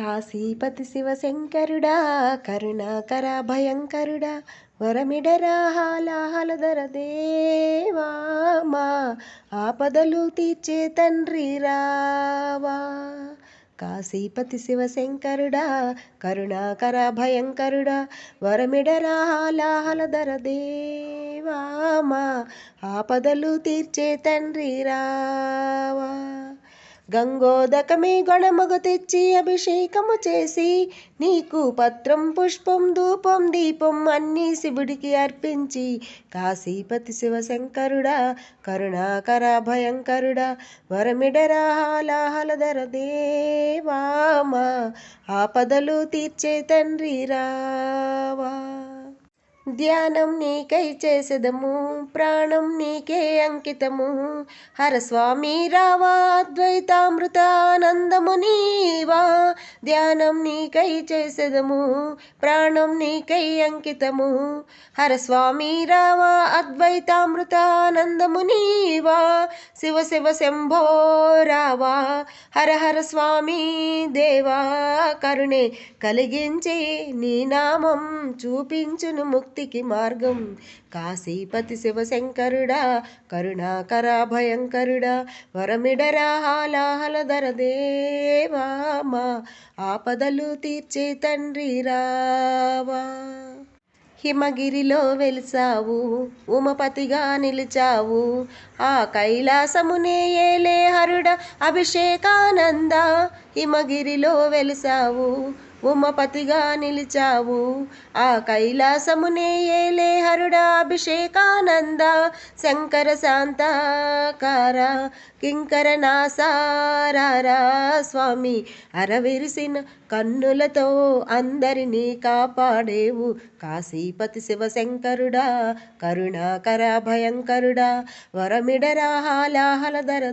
కాశీపతి శివశంకరుడా కరుణాకర భయంకరుడా వరమిడరాహాలాహలధర దేవా మా ఆపదలు తీర్చే తండ్రి రావా. కాశీపతి శివశంకరుడా కరుణాకర భయంకరుడా వరమిడరాహాలాహలధర దేవా మా ఆపదలు తీర్చే తండ్రి రావా. గంగోదకమే గొణమగు తెచ్చి అభిషేకము చేసి నీకు పత్రం పుష్పం ధూపం దీపం అన్నీ శివుడికి అర్పించి కాశీపతి శివశంకరుడా కరుణాకర భయంకరుడా వరమిడరాహలాహలధర దేవామా ఆపదలు తీర్చే తండ్రి రావా. ధ్యానం నీకై చేసెదము ప్రాణం నీకే అంకితము. హరస్వామి రావా అద్వైతామృతానందము నీవా. ధ్యానం నీకై చేసెదము ప్రాణం నీకై అంకితము. హరస్వామి రావా అద్వైతామృతానందము నీవా. శివ శివ శంభో రావా. హర హర స్వామి దేవా కరుణే కలిగించి నీ నామం చూపించును ముక్తికి మార్గం. కాశీపతి శివశంకరుడా కరుణాకర భయంకరుడా వరమిడరా హాలాహలధర దేవామా ఆపదలు తీర్చే తండ్రి రావా. హిమగిరిలో వెలిసావు ఉమపతిగా నిలిచావు ఆ కైలాసమునే ఏలే హరుడ అభిషేకానంద. హిమగిరిలో వెలిసావు ఉమపతిగా నిలిచావు. ఆ కైలాసమునే ఏలే హరుడ అభిషేకానంద. శంకర శాంతాకార కింకర నాసారారా స్వామి అరవిరిసిన కన్నులతో అందరినీ కాపాడేవు. కాశీపతి శివశంకరుడా కరుణాకర భయంకరుడా వరమిడరాహాలాహలధర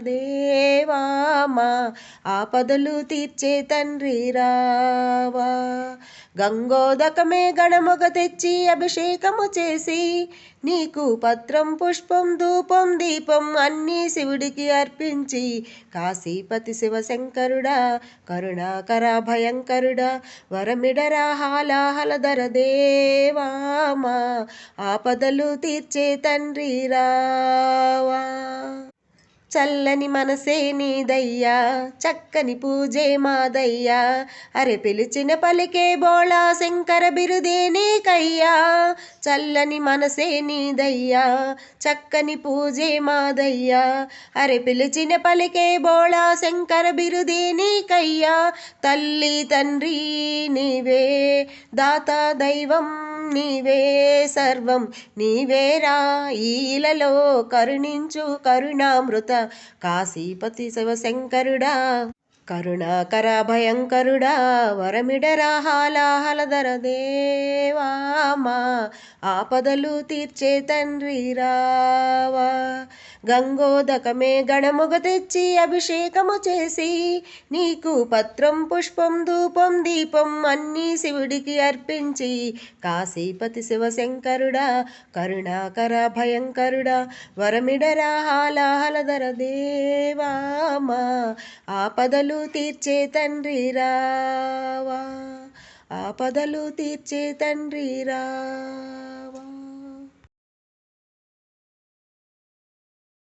రామా ఆపదలు తీర్చే తండ్రి రావా. గంగోదకమే గణమొగ తెచ్చి అభిషేకము చేసి నీకు పత్రం పుష్పం ధూపం దీపం అన్నీ శివుడికి అర్పించి కాశీపతి శివశంకరుడా కరుణాకర భయంకరుడా వరమిడరా హాలాహలధర దేవామా ఆపదలు తీర్చే తండ్రి రావా. చల్లని మనసే నీదయ్యా చక్కని పూజే మాదయ్యా. అరె పిలిచిన పలికే బోళా శంకర బిరుదేనే కయ్యా చల్లని మనసే నీదయ్యా చక్కని పూజే మాదయ్యా. అరె పిలిచిన పలికే బోళా శంకర బిరుదేనే కయ్యా తల్లి తండ్రి నీవే దాత దైవం నీవే సర్వం నీవేరా ఈలలో కరుణించు కరుణామృత. కాశీపతి శివశంకరుడా. కరుణాకర భయంకరుడా వరమిడరాహాలాహలధర దేవామా ఆపదలు తీర్చే తండ్రి రావా. గంగోదకమే గణముగ తెచ్చి అభిషేకము చేసి నీకు పత్రం పుష్పం ధూపం దీపం అన్నీ శివుడికి అర్పించి కాశీపతి శివశంకరుడా కరుణాకర భయంకరుడా వరమిడరాహాలాహలధర దేవామా ఆపదలు ఆపదలు తీర్చే తండ్రి రావా. ఆపదలు తీర్చే తండ్రి రావా.